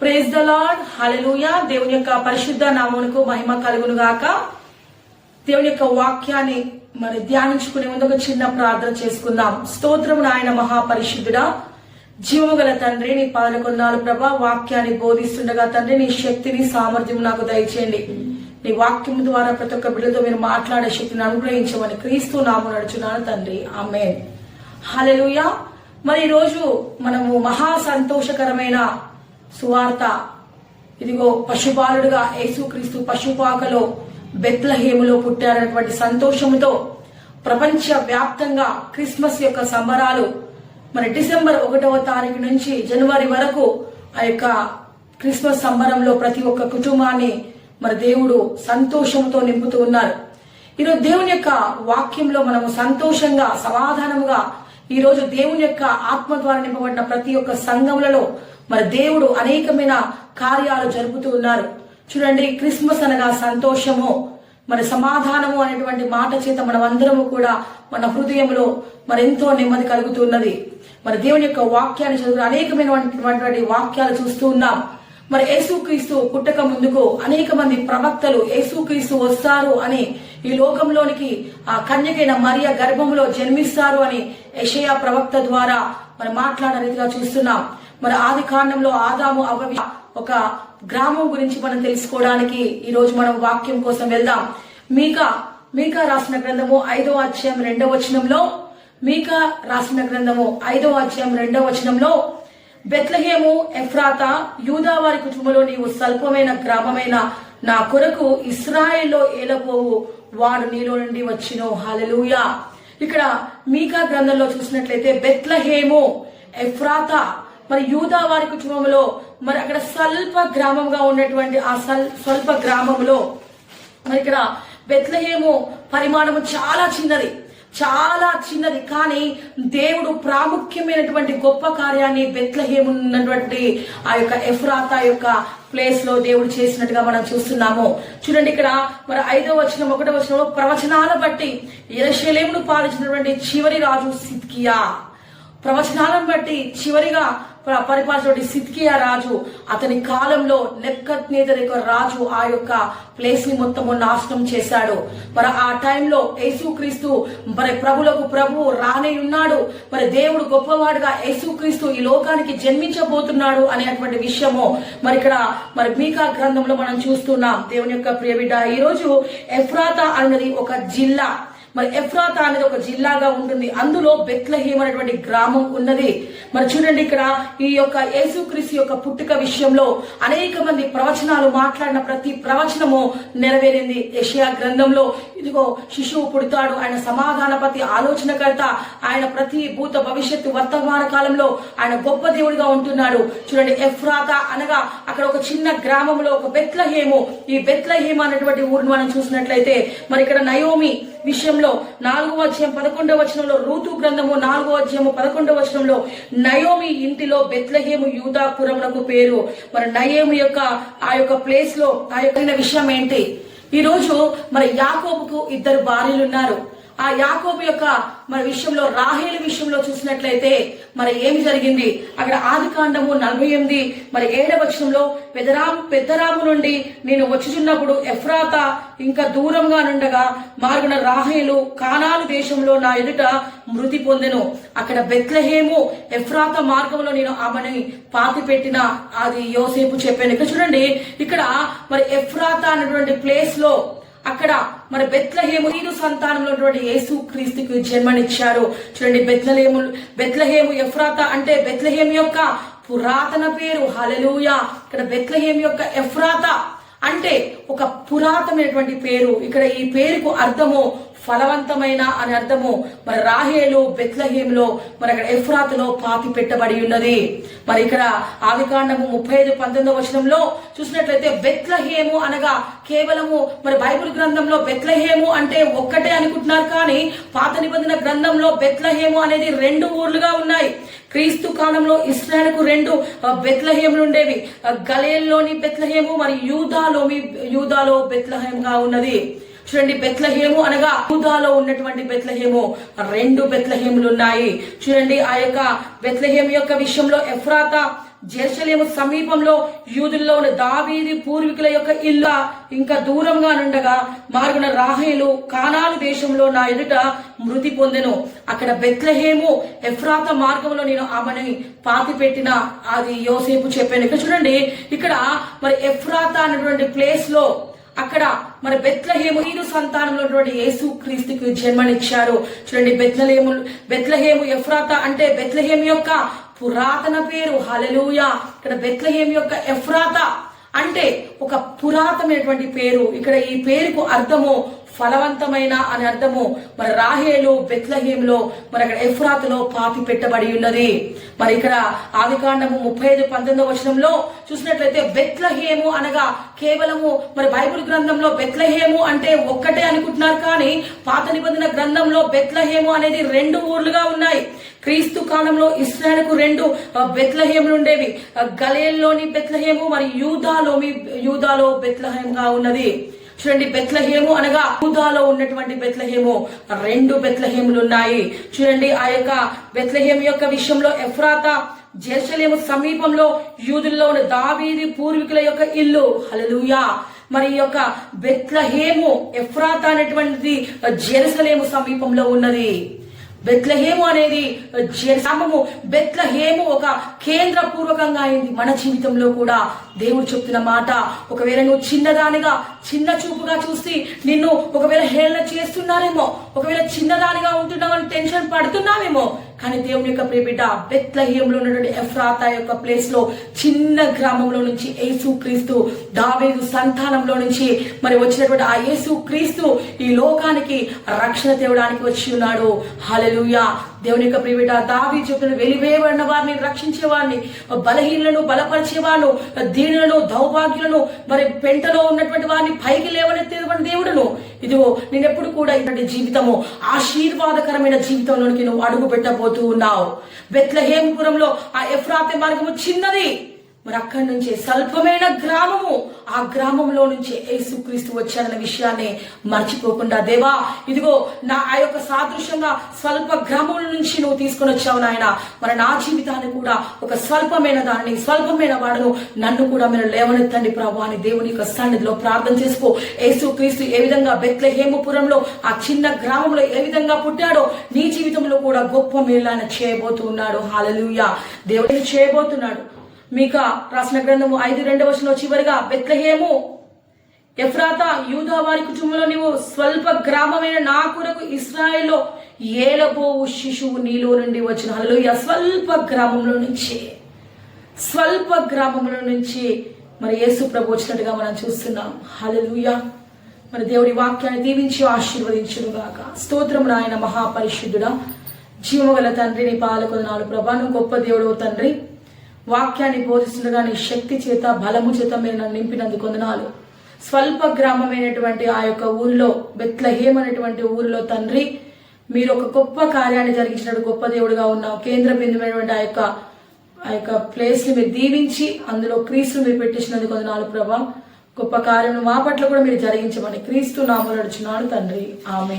Praise the lord హల్లెలూయ దేవుని యొక్క పరిశుద్ధ నామమునకు మహిమ కలుగును గాక దేవుని యొక్క వాక్యాన్ని మరి ధ్యానించుకునే ముందు ఒక చిన్న ప్రార్థన చేసుకుందాం. స్తోత్రము నాయన మహాపరిశుద్ధుడా. జీవము గల తండ్రి నీ పాదల ప్రభా వాక్యాన్ని బోధిస్తుండగా తండ్రి నీ శక్తిని సామర్థ్యం నాకు దయచేయండి. నీ వాక్యం ద్వారా ప్రతి ఒక్క బిడ్డతో మీరు మాట్లాడే శక్తిని అనుగ్రహించమని క్రీస్తు నాము నడుచున్నాను తండ్రి. ఆమె హల్లెలూయా మరి ఈరోజు మనము మహా సంతోషకరమైన సువార్త. ఇదిగో పశుపాలుడుగా యేసుక్రీస్తు పశుపాకలో బెత్లహేములో పుట్టారన్నటువంటి సంతోషంతో ప్రపంచ వ్యాప్తంగా క్రిస్మస్ యొక్క సంబరాలు మరి డిసెంబర్ ఒకటవ తారీఖు నుంచి జనవరి వరకు ఆ యొక్క క్రిస్మస్ సంబరంలో ప్రతి ఒక్క కుటుంబాన్ని మరి దేవుడు సంతోషంతో నింపుతూ ఉన్నారు. ఈరోజు దేవుని యొక్క వాక్యంలో మనము సంతోషంగా సమాధానముగా ఈరోజు దేవుని యొక్క ఆత్మ ద్వారా నింపబడిన ప్రతి ఒక్క సంఘములలో మరి దేవుడు అనేకమైన కార్యాలు జరుపుతూ ఉన్నారు. చూడండి క్రిస్మస్ అనగా సంతోషము. మరి సమాధానము అనేటువంటి మాట చేత మనం అందరము కూడా మన హృదయంలో మరి ఎంతో నెమ్మది కలుగుతున్నది మరి దేవుని యొక్క వాక్యాన్ని చదువు అనేకమైనటువంటి వాక్యాలు చూస్తూ ఉన్నాం. మరి యేసుక్రీస్తు పుట్టక ముందుకు అనేక మంది ప్రవక్తలు యేసుక్రీస్తు వస్తారు అని ఈ లోకంలోనికి ఆ కన్యకైన మరియ గర్భంలో జన్మిస్తారు అని యషయా ప్రవక్త ద్వారా మరి మాట్లాడిన రీతిగా చూస్తున్నాం. మరి ఆది కాండంలో ఆదాము అవ్వ ఒక గ్రామం గురించి మనం తెలుసుకోవడానికి ఈ రోజు మనం వాక్యం కోసం వెళ్దాం. మీకా మీకా రాసిన గ్రంథము ఐదో అధ్యాయం రెండవ వచనంలో మీకా రాసిన గ్రంథము ఐదో అధ్యాయం రెండవ వచనంలో బెత్లహేము ఎఫ్రాత యూదా వారి కుటుంబంలో నీవు స్వల్పమైన గ్రామమైన నా కొరకు ఇస్రాయేల్లో ఏలపోవు వాడు నీలో నుండి వచ్చినో. హలలుయా ఇక్కడ మీకా గ్రంథంలో చూసినట్లయితే బెత్లహేము ఎఫ్రాత మరి యూదా వారి కుటుంబంలో మరి అక్కడ స్వల్ప గ్రామంగా ఉన్నటువంటి ఆ స్వల్ప గ్రామంలో మరి ఇక్కడ బెత్లహేము పరిమాణము చాలా చిన్నది. చాలా చిన్నది. కానీ దేవుడు ప్రాముఖ్యమైనటువంటి గొప్ప కార్యాన్ని బెత్లహేము ఉన్నటువంటి ఆ యొక్క ఎఫ్రాతా యొక్క ప్లేస్లో దేవుడు చేసినట్టుగా మనం చూస్తున్నాము. చూడండి ఇక్కడ మరి ఐదో వచనం ఒకటో వచనంలో ప్రవచనాల బట్టి ఎరశలేమును పాలించినటువంటి చివరి రాజు సిద్కియా. ప్రవచనాలను బట్టి చివరిగా పరిపాలించిన సిద్కియా రాజు అతని కాలంలో నెక్కత్ యొక్క రాజు ఆ యొక్క ప్లేస్ని మొత్తము నాశనం చేశాడు. మరి ఆ టైంలో యేసుక్రీస్తు మరి ప్రభులకు ప్రభు రానే ఉన్నాడు. మరి దేవుడు గొప్పవాడుగా యేసుక్రీస్తు ఈ లోకానికి జన్మించబోతున్నాడు అనేటువంటి విషయము మరి ఇక్కడ మరి మీకా గ్రంథంలో మనం చూస్తున్నాం. దేవుని యొక్క ప్రియ బిడ్డ ఈ రోజు ఎఫ్రాతా అన్నది ఒక జిల్లా. మరి ఎఫ్రాతా అనేది ఒక జిల్లాగా ఉంటుంది. అందులో బెత్లహీం అనేటువంటి గ్రామం ఉన్నది. మరి చూడండి ఇక్కడ ఈ యొక్క యేసుక్రీస్తు యొక్క పుట్టుక విషయంలో అనేక మంది ప్రవచనాలు మాట్లాడిన ప్రతి ప్రవచనము నెరవేరింది. యెషయా గ్రంథంలో ఇదిగో శిశువు పుడతాడు. ఆయన సమాధానపతి ఆలోచనకర్త ఆయన ప్రతి భూత భవిష్యత్తు వర్తమాన కాలంలో ఆయన గొప్ప దేవుడిగా ఉంటున్నాడు. చూడండి ఎఫ్రాతా అనగా అక్కడ ఒక చిన్న గ్రామంలో ఒక బెత్లహేము. ఈ బెత్లహేమ అనేటువంటి ఊరిని మనం చూసినట్లయితే మరి ఇక్కడ నయోమి విషయంలో నాలుగో అధ్యాయం పదకొండవ వచనంలో రూతు గ్రంథము నాలుగో అధ్యాయము పదకొండవ వచనంలో నయోమి ఇంటిలో బెత్లహేము యూదాపురమునకు పేరు. మరి నయోమి యొక్క ఆ యొక్క ప్లేస్లో ఆ యొక్క విషయం ఏంటి? ఈ రోజు మరి యాకోబుకు ఇద్దరు భార్యలు ఉన్నారు ఆ యాకోబు యొక్క మన విషయంలో రాహేలు విషయంలో చూసినట్లయితే మరి ఏమి జరిగింది? అక్కడ ఆది కాండము నలభై ఎనిమిది మరి ఏడవక్షంలో పెదరామ్ పెదరాం పెద్దరాము నుండి నేను వచ్చుచున్నప్పుడు ఎఫ్రాత ఇంకా దూరంగా నుండగా మార్గున రాహేలు కానాలు దేశంలో నా ఎదుట మృతి పొందెను. అక్కడ బెత్లహేము ఎఫ్రాత మార్గంలో నేను ఆమెని పాతి పెట్టిన అది యోసేపు చెప్పాను. ఇక్కడ చూడండి ఇక్కడ మరి ఎఫ్రాత అనేటువంటి ప్లేస్లో అక్కడ మన బెత్లహేము హీరు సంతానంలో ఉన్నటువంటి యేసు క్రీస్తుకు జన్మనిచ్చారు. చూడండి బెత్లహేము బెత్లహేము ఎఫ్రాత అంటే బెత్లహేము యొక్క పురాతన పేరు. హలలుయ ఇక్కడ బెత్లహేము యొక్క ఎఫ్రాత అంటే ఒక పురాతనమైనటువంటి పేరు. ఇక్కడ ఈ పేరుకు అర్థము ఫలవంతమైన అని అర్థము మరి రాహేలు బెత్లహేములో మరి అక్కడ ఎఫ్రాతులో పాతి పెట్టబడి ఉన్నది. మరి ఇక్కడ ఆదికాండము ముప్పై ఐదు పంతొమ్మిదవ వచనంలో చూసినట్లయితే బెత్లహేము అనగా కేవలము మరి బైబిల్ గ్రంథంలో బెత్లహేము అంటే ఒక్కటే అనుకుంటున్నారు కానీ పాత నిబంధన గ్రంథంలో బెత్లహేము అనేది రెండు ఊర్లుగా ఉన్నాయి. క్రీస్తు కాలంలో ఇస్రాయల్కు రెండు బెత్లహేములు ఉండేవి. గలేల్లోని బెత్లహేము మరి యూదాలోని యూదాలో బెత్లహేముగా ఉన్నది. చూడండి బెత్లహేము అనగా యూదాలో ఉన్నటువంటి బెత్లహేము. రెండు బెత్లహేములు ఉన్నాయి చూడండి ఆ యొక్క బెత్లహేము యొక్క విషయంలో ఎఫ్రాత జెరూసలేము సమీపంలో యూదుల్లో ఉన్న దావీది పూర్వీకుల యొక్క ఇల్లు ఇంకా దూరంగా నుండగా మార్గున రాహేలు కానాలు దేశంలో నా ఎదుట మృతి పొందెను. అక్కడ బెత్లహేము ఎఫ్రాత మార్గంలో నేను ఆమెని పాతి పెట్టిన అది యోసేపు చెప్పాను. ఇక్కడ చూడండి ఇక్కడ మరి ఎఫ్రాత అనేటువంటి ప్లేస్లో అక్కడ మన బెత్లహేము హీను సంతానంలో ఉన్నటువంటి యేసు క్రీస్తుకి జన్మనిచ్చారు. చూడండి బెత్లహేము బెత్లహేము ఎఫ్రాత అంటే బెత్లహేము యొక్క పురాతన పేరు. హలెలూయా ఇక్కడ బెత్లహేము యొక్క ఎఫ్రాత అంటే ఒక పురాతనమైనటువంటి పేరు. ఇక్కడ ఈ పేరుకు అర్థము ఫలవంతమైన అని అర్థము మరి రాహేలు బెత్లహేములో మరి అక్కడ ఎఫ్రాత్లో పాతి పెట్టబడి ఉన్నది. మరి ఇక్కడ ఆదికాండము ముప్పై ఐదు పంతొమ్మిదో వచనంలో చూసినట్లయితే బెత్లహేము అనగా కేవలము మరి బైబిల్ గ్రంథంలో బెత్లహేము అంటే ఒక్కటే అనుకుంటున్నారు కానీ పాత నిబంధన గ్రంథంలో బెత్లహేము అనేది రెండు ఊర్లుగా ఉన్నాయి. క్రీస్తు కాలంలో ఇస్రాయల్కు రెండు బెత్లహేములు ఉండేవి. గలేల్లోని బెత్లహేము మరి యూదాలోని యూదాలో బెత్లహేముగా ఉన్నది. చూడండి బెత్లహేము అనగా యూదాలో ఉన్నటువంటి బెత్లహేము. రెండు బెత్లహేములు ఉన్నాయి చూడండి ఆ యొక్క బెత్లహేము యొక్క విషయంలో ఎఫ్రాత జెరూసలేము సమీపంలో యూదుల్లో ఉన్న దావీది పూర్వీకుల యొక్క ఇల్లు. హలలుయా మరి ఈ యొక్క బెత్లహేము ఎఫ్రాత అనేటువంటిది జెరూసలేము సమీపంలో ఉన్నది. బెత్లహేము అనేది గ్రామము బెత్లహేము ఒక కేంద్ర పూర్వకంగా అయింది. మన జీవితంలో కూడా దేవుడు చెప్తున్న మాట ఒకవేళ నువ్వు చిన్నదానిగా చిన్న చూపుగా చూసి నిన్ను ఒకవేళ హేళన చేస్తున్నారేమో ఒకవేళ చిన్నదానిగా ఉంటున్నావని టెన్షన్ పడుతున్నావేమో కానీ దేవుని యొక్క ప్రియబిడ్డ బెత్లహేంలో ఉన్నటువంటి ఎఫ్రాత యొక్క ప్లేస్లో చిన్న గ్రామంలో నుంచి యేసు క్రీస్తు దావేదు సంతానంలో నుంచి మరి వచ్చినటువంటి ఆ యేసు క్రీస్తు ఈ లోకానికి రక్షణ తేవడానికి వచ్చి ఉన్నాడు. హల్లెలూయా దేవుని యొక్క ప్రియబిడ్డ దావి చెప్పిన వెలివేయబడిన వారిని రక్షించేవాడిని బలహీనలను బలపరిచేవాడు దీనులను దౌర్భాగ్యులను మరి పెంటలో ఉన్నటువంటి వారిని పైకి లేవనెత్తేటువంటి దేవుడును. ఇదిగో నేనెప్పుడు కూడా ఇటువంటి జీవితము ఆశీర్వాదకరమైన జీవితంలోనికి నువ్వు అడుగు పెట్టబోతూ ఉన్నావు బెత్లహేమపురంలో ఆ ఎఫ్రాతే మార్గము చిన్నది. మరి అక్కడి నుంచే స్వల్పమైన గ్రామము ఆ గ్రామంలో నుంచి యేసుక్రీస్తు వచ్చాడన్న విషయాన్ని మర్చిపోకుండా దేవా ఇదిగో నా ఆ యొక్క సాదృశ్యంగా స్వల్ప గ్రామం నుంచి నువ్వు తీసుకొని వచ్చావు నాయన. మరి నా జీవితాన్ని కూడా ఒక స్వల్పమైన దాన్ని స్వల్పమైన వాడును నన్ను కూడా మీరు లేవనెత్తండి ప్రభా అని దేవుని యొక్క సన్నిధిలో ప్రార్థన చేసుకో. యేసుక్రీస్తు ఏ విధంగా బెత్లహేమపురంలో ఆ చిన్న గ్రామంలో ఏ విధంగా పుట్టాడో నీ జీవితంలో కూడా గొప్ప మేలు చేయబోతున్నాడు. హాలలుయ ఉన్నాడు దేవుడిని చేయబోతున్నాడు. మీక రాసిన గ్రంథము ఐదు రెండవ వచనంలో చివరిగా బెత్లహేము ఎఫ్రాత యూదా వారి కుటుంబంలో నీవు స్వల్ప గ్రామమైన నా కొరకు ఇస్రాయేల్లో ఏలబోవు శిశువు నీలో నుండి వచ్చిన. హలో స్వల్ప గ్రామంలో నుంచి స్వల్ప గ్రామంలో నుంచి మరి యేసు ప్రభు వచ్చినట్టుగా మనం చూస్తున్నాం. హలలుయ మరి దేవుడి వాక్యాన్ని దీవించి ఆశీర్వదించును గాక. స్తోత్రం నాయన మహాపరిశుద్ధుడా. జీవగల తండ్రిని పాలకొనాలు ప్రభా నువ్వు గొప్ప దేవుడు తండ్రి. వాక్యాన్ని బోధిస్తుండగా నీ శక్తి చేత బలము చేత మీరు నన్ను నింపినందుకు వందనాలు. స్వల్ప గ్రామమైనటువంటి ఆ యొక్క ఊరిలో బెత్లహేమ్ అనేటువంటి ఊరిలో తండ్రి మీరు ఒక గొప్ప కార్యాన్ని జరిగించినట్టు గొప్ప దేవుడుగా ఉన్నావు కేంద్ర బిందువైనటువంటి ఆ యొక్క ఆ యొక్క ప్లేస్ని మీరు దీవించి అందులో క్రీస్తు మీరు పెట్టించినందుకు వందనాలు ప్రభా. గొప్ప కార్యం మా పట్ల కూడా మీరు జరిగించమని క్రీస్తు నామలు నడుచున్నాడు తండ్రి. ఆమె